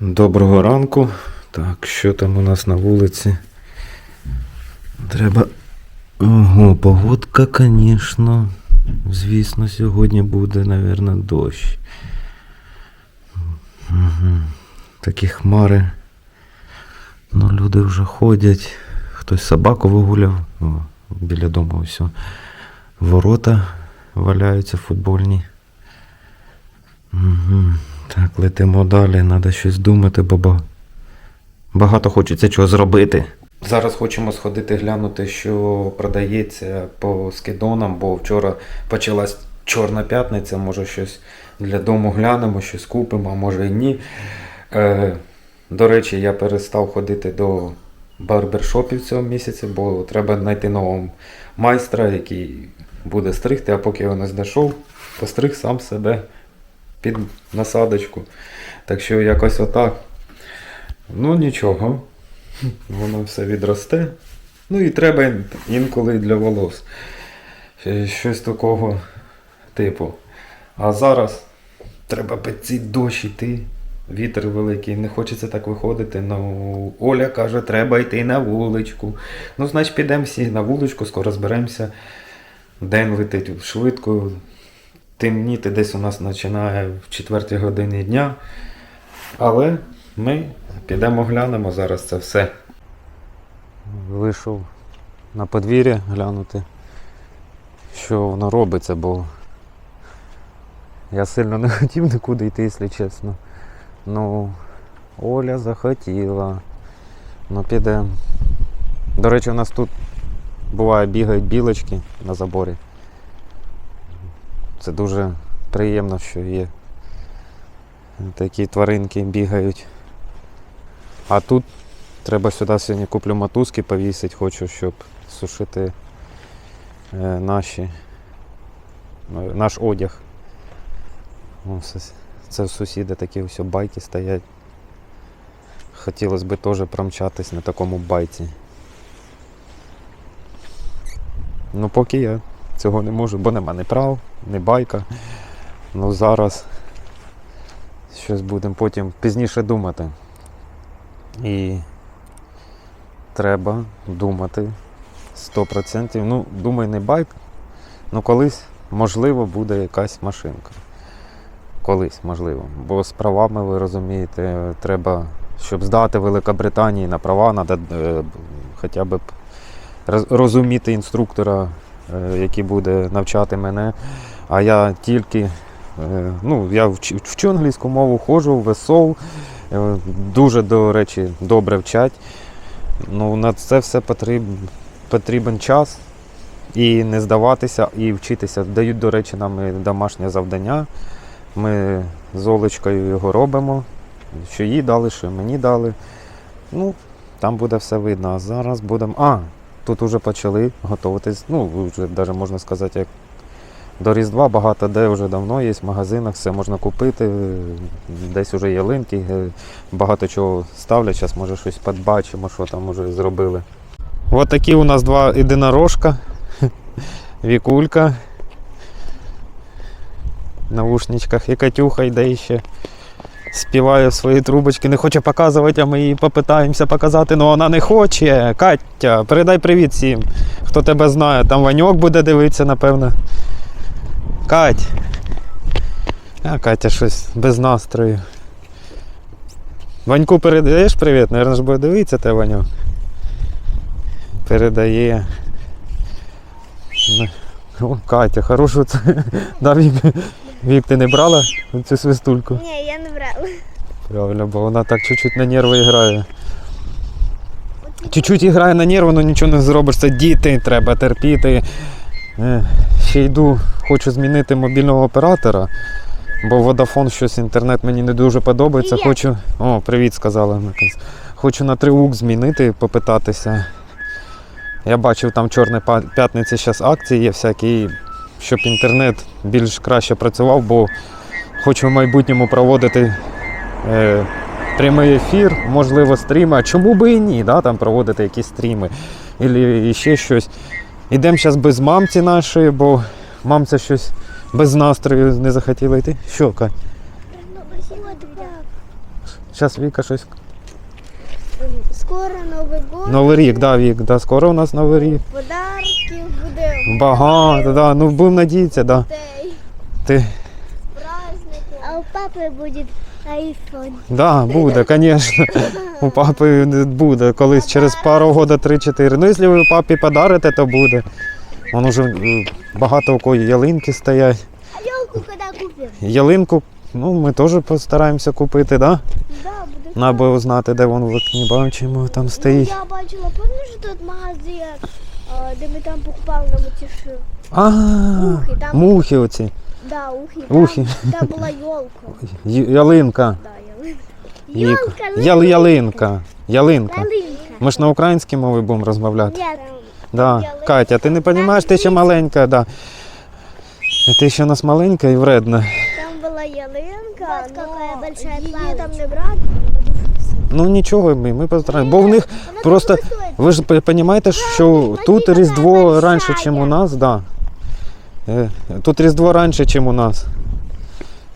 Доброго ранку. Так, що там у нас на вулиці? Треба. Ого, погодка, звісно. Звісно, сьогодні буде, мабуть, дощ. Угу. Такі хмари. Ну, люди вже ходять. Хтось собаку вигуляв. О, біля дому все. Ворота валяються футбольні. Угу. Так, летимо далі, треба щось думати, бо багато хочеться чого зробити. Зараз хочемо сходити глянути, що продається по скидонам, бо вчора почалась Чорна п'ятниця, може щось для дому глянемо, щось купимо, а може і ні. Е, до речі, я перестав ходити до барбершопів цього місяця, бо треба знайти нового майстра, який буде стригти, а поки його не знайшов, постриг сам себе під насадочку. Так що якось отак. Ну нічого. Воно все відросте. Ну і треба інколи для волос. Е, Щось такого типу. А зараз треба під цей дощ йти. Вітер великий, не хочеться так виходити. Ну, Оля каже, треба йти на вуличку. Ну, значить, підемо всі на вуличку, скоро зберемося. День летить швидко, темніти десь у нас починає в 4 годині дня. Але ми підемо глянемо зараз це все. Вийшов на подвір'я глянути, що воно робиться, бо я сильно не хотів нікуди йти, якщо чесно. Ну, Оля захотіла. Ну, підемо. До речі, у нас тут буває бігають білочки на заборі. Це дуже приємно, що є такі тваринки бігають. А тут треба сюди сьогодні куплю мотузки повісити, хочу, щоб сушити е, наші, е, наш одяг. Це, в сусіда такі ось байки стоять. Хотілося б теж промчатись на такому байці. Ну поки я цього не можу, бо нема ні прав, ні байка. Ну зараз щось будемо потім пізніше думати. І треба думати 100%. Ну, думаю, не байк, ну колись, можливо, буде якась машинка. Колись, можливо. Бо з правами, ви розумієте, треба, щоб здати Великобританії на права, треба хоча б розуміти інструктора, який буде навчати мене. А я тільки, е, ну, я вчу, англійську мову, ходжу в ВСО, е, дуже, до речі, добре вчать. Ну, на це все потрібен, потрібен час і не здаватися, і вчитися. Дають, до речі, нам домашнє завдання. Ми з Олечкою його робимо. Що їй дали, що мені дали. Ну, там буде все видно. А зараз будемо. А, тут вже почали готуватись. Ну, вже навіть можна сказати, як до Різдва багато де вже давно є в магазинах, все можна купити. Десь вже є линки, е, багато чого ставлять. Зараз може щось подбачимо, що там вже зробили. Ось такі у нас два єдинорожка. Вікулька. В наушничках і Катюха йде ще. Співає в свої трубочки, не хоче показувати, а ми її попитаємося показати, але вона не хоче. Катя, передай привіт всім, хто тебе знає. Там Ваньок буде дивитися, напевно. Кать. А Катя щось без настрою. Ваньку передаєш привіт? Наверно ж буде дивитися те Ваньок. Передає. Ну, О, Катя, хорошу це. Да, Вік, ти не брала цю свистульку? Ні, я не брала. Правильно, бо вона так чуть-чуть на нерви грає. Чуть-чуть грає на нерви, але нічого не зробиш. Це діти, треба терпіти. Е, Ще йду, хочу змінити мобільного оператора, бо Vodafone щось інтернет мені не дуже подобається. Привіт. Хочу. О, привіт, сказала. Хочу на 3 УК змінити, попитатися. Я бачив, там Чорна Па- п'ятниця зараз акції є всякі, щоб інтернет більш краще працював, бо хочу в майбутньому проводити е, прямий ефір, можливо, стріми. А чому би і ні, да, там проводити якісь стріми і ще щось. Ідемо зараз без мамці нашої, бо мамця щось без настрою не захотіла йти. Що, Кать? Зараз Віка щось. Скоро Новий год. Новий рік, да, Вік, да, скоро у нас новий рік. Подарків буде Багато, да. Ну будемо надіятися, да. Ти. Праздники. А у папи буде айфон. Да, буде, звісно. У папи буде колись через пару года 3-4. Ну, якщо ви папі подарите, то буде. Вон уже е, багато у кого ялинки стоять. А елку коли купимо? Ялинку, ну, ми теж постараємося купити, да? Да, Надо знати, де воно в окні бачимо, там Ну, стоїть. я бачила, пам'ятаєш тут магазин, де ми там покупали на Матіши? А, Ухи, там- мухи оці. Да, ухи. Ухи. Там, там була елка. Й- Ялинка. Да, ялинка. Віка. Ял, ялинка. Ялинка. Ялинка. Ми ж на українській мові будемо розмовляти. Нет. Да. ялинка. Катя, ти не розумієш, ти ще маленька, да. Ти ще у нас маленька і вредна. Там была ялинка, но какая большая її там не брати. Ну нічого, ми, ми постараємося. Бо в них просто. Ви ж розумієте, що тут Різдво раніше, ніж у нас, да. Е, Тут Різдво раніше, ніж у нас.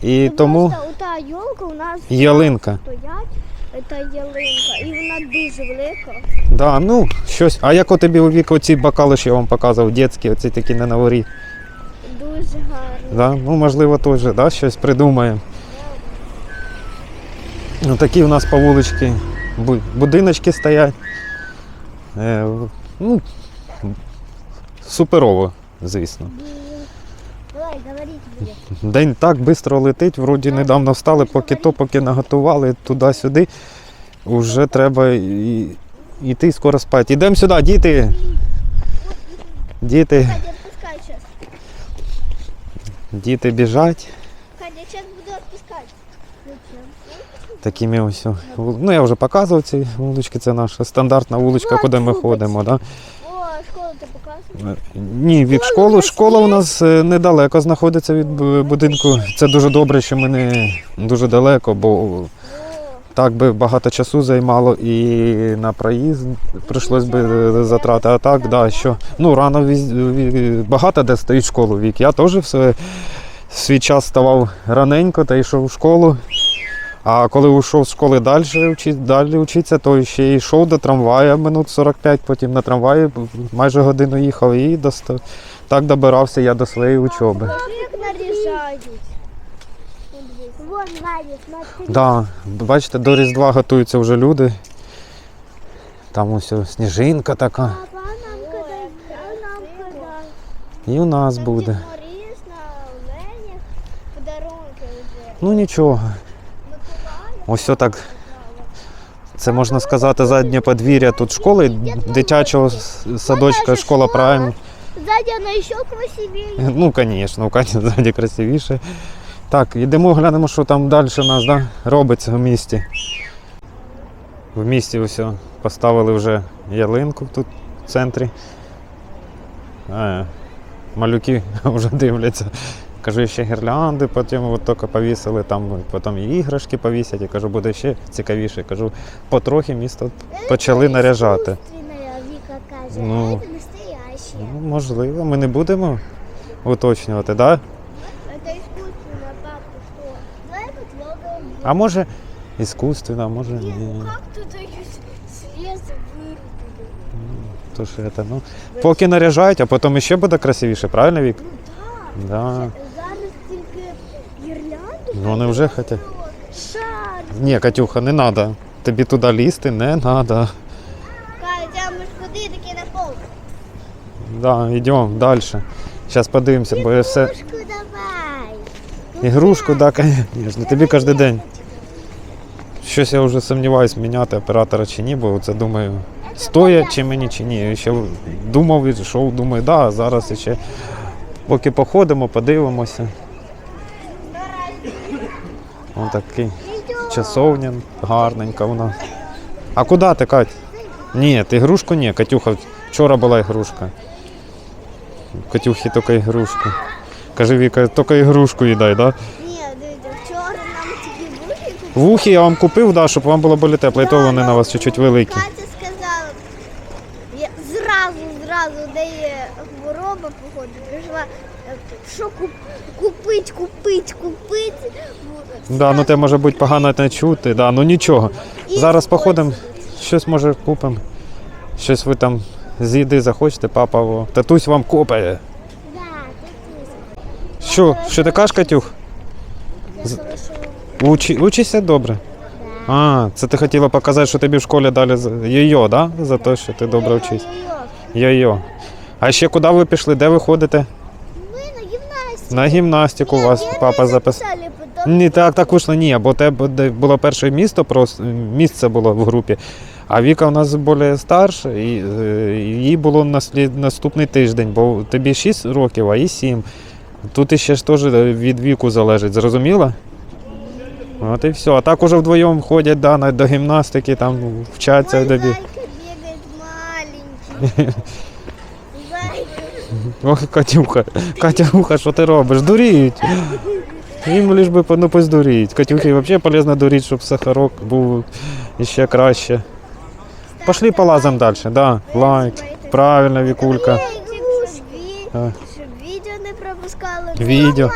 І тому та елка у нас ялинка. стоять. Це ялинка. І вона дуже велика. Да, ну, щось. А як у тобі у віку оці бокали, що я вам показував, дітські, оці такі на новорі? Дуже гарна. Да? Ну, можливо, теж да, щось придумаємо. Ну, такі у нас по вуличці будиночки стоять. Е, ну, суперово, звісно. Давай. День так швидко летить, вроді недавно встали, поки то, поки наготували туди-сюди. Уже треба і, йти скоро спати. Ідемо сюди, діти. Діти, діти біжать. Катя, зараз буду відпускати. Такими ось. Ну, я вже показував ці вулички, це наша стандартна вуличка, куди ми ходимо. Да? Е, Ні, від школи. Школа у нас е, недалеко знаходиться від будинку. Це дуже добре, що ми не дуже далеко, бо так би багато часу займало і на проїзд прийшлось би е, затрати. А так, да, що ну рано віз- багато де стоїть школу вік. Я теж в свій, час ставав раненько та йшов в школу. А коли йшов з школи далі, вчи- далі вчитися, то ще йшов до трамвая минут 45, потім на трамваї майже годину їхав і доста... так добирався я до своєї учоби. Да, бачите, до Різдва готуються вже люди. Там ось сніжинка така. І у нас буде. Ну нічого. Ось так. Це можна сказати заднє подвір'я тут школи, дитячого садочка, школа Прайм. Сзади она еще красивее. Ну, звісно, у Каті ззаді красивіше. Так, йдемо, глянемо, що там далі у нас да, робиться в місті. В місті ось поставили вже ялинку тут в центрі. Е, малюки вже дивляться. Кажу, ще гірлянди, потім от тільки повісили, там потім і іграшки повісять. Я кажу, буде ще цікавіше. Кажу, потрохи місто почали наряжати. Искусственная, Вика каже. Ну. А это настоящая. Ну, можливо, ми не будемо уточнювати, так? Да? Это искусственно, папа, что? Давай потрогаем. А може іскусственно, а може Не, ну ні. как тут их с леса вырубили? То що це, ну, поки наряжають, а потім ще буде красивіше, правильно, Вік? Ну Да. Гірлянду. Ну, вони вже хочуть. Шар. Ні, Катюха, не треба. Тобі туди лізти не треба. Катя, ми ж куди такі на пол? Да, йдемо далі. Зараз подивимося, бо я все. Игрушку давай. Ігрушку, да, звісно, тобі кожен день. Щось я вже сумніваюсь, міняти оператора чи ні, бо це думаю, стоять чи мені чи ні. Я Ще думав, йшов, думаю, да, зараз ще поки походимо, подивимося. Ось такий часовня гарненька у нас. А куди ти, Кать? Ні, ігрушку ні, Катюха, вчора була ігрушка. Катюхі тільки ігрушку. Каже Віка, тільки ігрушку їдай, так? Да? Ні, дивіться, вчора нам такі бухи Вухи я вам купив, да, щоб вам було болі тепло, і то вони на вас чуть-чуть великі. Катя сказала, я зразу, зразу, де є хвороба, походу, прийшла Що куп, купить, купить, купить. Да, ну те може бути погано не чути, да, ну нічого. Зараз походимо, щось може купимо. Щось ви там з їди захочете, папа. О, татусь вам купає. Да, тут Що, що ти кажеш, Катюх? З- Учи, учишся добре? Да. А, це ти хотіла показати, що тобі в школі дали йо-йо, да? За те, що ти добре. Йо-йо. Йо-йо. А ще куди ви пішли? Де ви ходите? На гімнастику. На вас папа записав. Ні, так також ні, бо тебе було перше місто, просто місце було в групі. А Віка у нас більш старша, і е, їй було наслід, наступний тиждень, бо тобі 6 років, а їй 7. Тут іще ж теж від віку залежить, зрозуміла? От і все. А так уже вдвоєм ходять да, на- до гімнастики, там вчаться Ой, маленький. Зайка. Ох, Катюха, Катюха, що ти робиш? Дуріть. Їм лиш би ну, поздуріть. Катюхі взагалі полезно дуріть, щоб сахарок був іще краще. Пошли полазимо далі, да. Лайк. Правильно, Вікулька. Щоб відео не пропускали. Відео.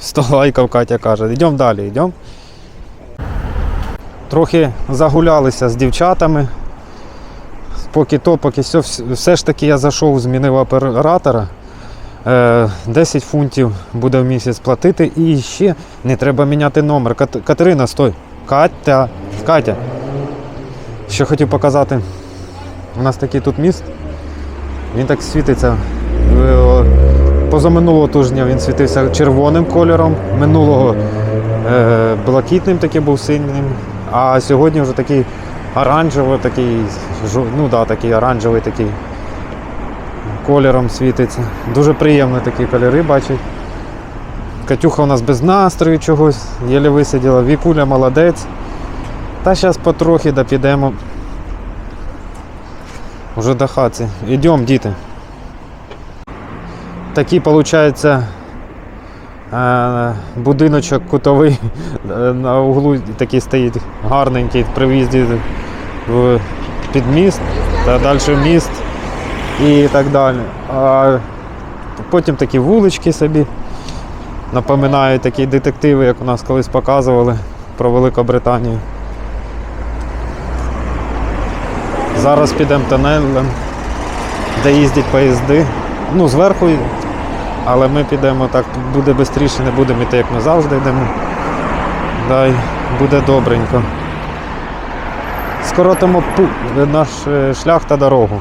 100 лайків Катя каже. Йдемо далі, йдемо. Трохи загулялися з дівчатами. Поки то, поки все, все ж таки я зайшов, змінив оператора. Е, 10 фунтів буде в місяць платити і ще не треба міняти номер. Кат- Катерина, стой. Катя, Катя. Що хотів показати. У нас такий тут міст. Він так світиться. Е, Позаминулого тижня він світився червоним кольором, минулого е, блакитним такий був синім, а сьогодні вже такий оранжевий, такий, ну да, такий оранжевий такий кольором світиться. Дуже приємно такі кольори бачить. Катюха у нас без настрою чогось, єлі висиділа, Вікуля молодець. Та зараз потрохи да підемо. Уже до хаті. Йдемо, діти. Такий, виходить, будиночок кутовий е, на углу такий стоїть гарненький при в'їзді в під міст та далі міст і так далі. А потім такі вулички собі напоминають такі детективи, як у нас колись показували про Великобританію. Зараз підемо тунелем, де їздять поїзди. Ну, зверху, але ми підемо так, буде швидше, не будемо йти, як ми завжди йдемо. Дай, буде добренько. Скоротимо наш е, шлях та дорогу.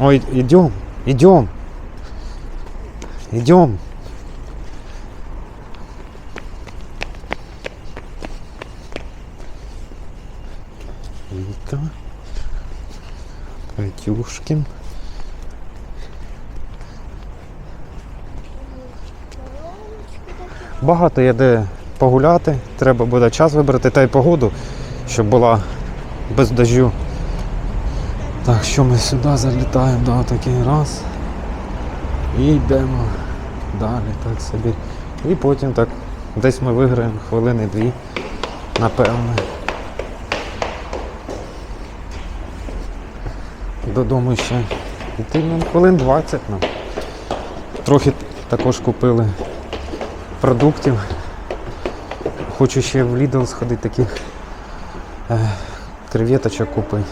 Ой, йдемо, йдемо. Йдемо. Віка. Багато є де погуляти, треба буде час вибрати та й погоду, щоб була без дождю. Так, що ми сюди залітаємо, да, такий раз. І йдемо далі, так собі. І потім так десь ми виграємо хвилини дві, напевно. Додому ще йти ну, хвилин 20 нам. Трохи також купили продуктів. Хочу ще в Lidl сходити таких е, креветочок купити.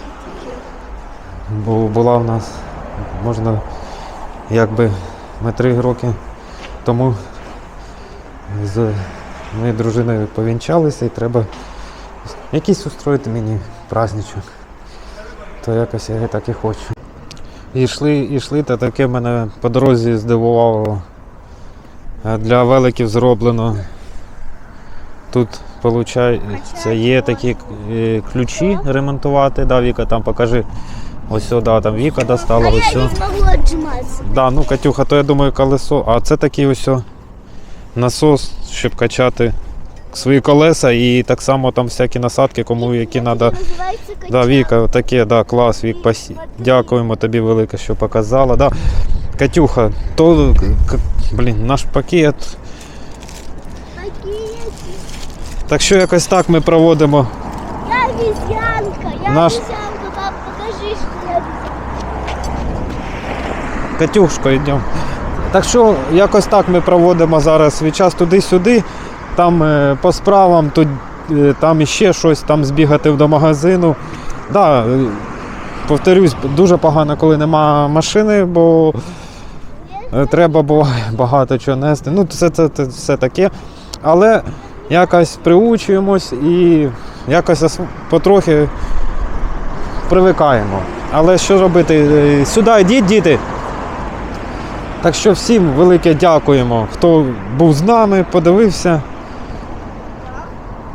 Бо була в нас, можна, якби ми три роки тому з моєю дружиною повінчалися і треба якийсь устроїти мені праздничок. То якось я так і хочу. І йшли, і йшли, та таке мене по дорозі здивувало. Для великів зроблено. Тут, виходить, є такі е, ключі ремонтувати. Да, Віка, там покажи. Ось сюди, там Віка достала, ось. Да, ну Катюха, то я думаю колесо. А це такий ось насос, щоб качати свої колеса і так само там всякі насадки, кому які треба. Да, Віка, таке, да, клас, Вік, пасі. Дякуємо тобі велике, що показала. Да. Катюха, то блін, наш пакет. Пакет. Так що якось так ми проводимо. Я обезьянка, я Наш- обезьянка, пап, покажи, что я обезьянка. Катюшко, йдемо. Так що якось так ми проводимо зараз свій час туди-сюди, там е, по справам, тут, е, там іще щось, там збігати до магазину. Да, е, повторюсь, дуже погано, коли нема машини, бо треба буває багато чого нести. Ну, це, це, це все таке. Але якось приучуємось і якось потрохи привикаємо. Але що робити? Е, Сюди йдіть, діти. Так що всім велике дякуємо, хто був з нами, подивився.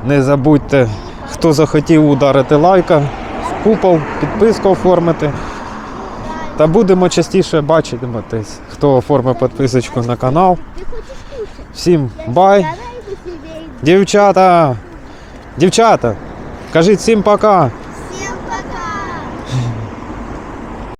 Не забудьте, хто захотів ударити лайка, купол, підписку оформити. Та будемо частіше бачитись, хто оформив підписочку на канал. Всім бай! Дівчата! Дівчата! Кажіть всім пока!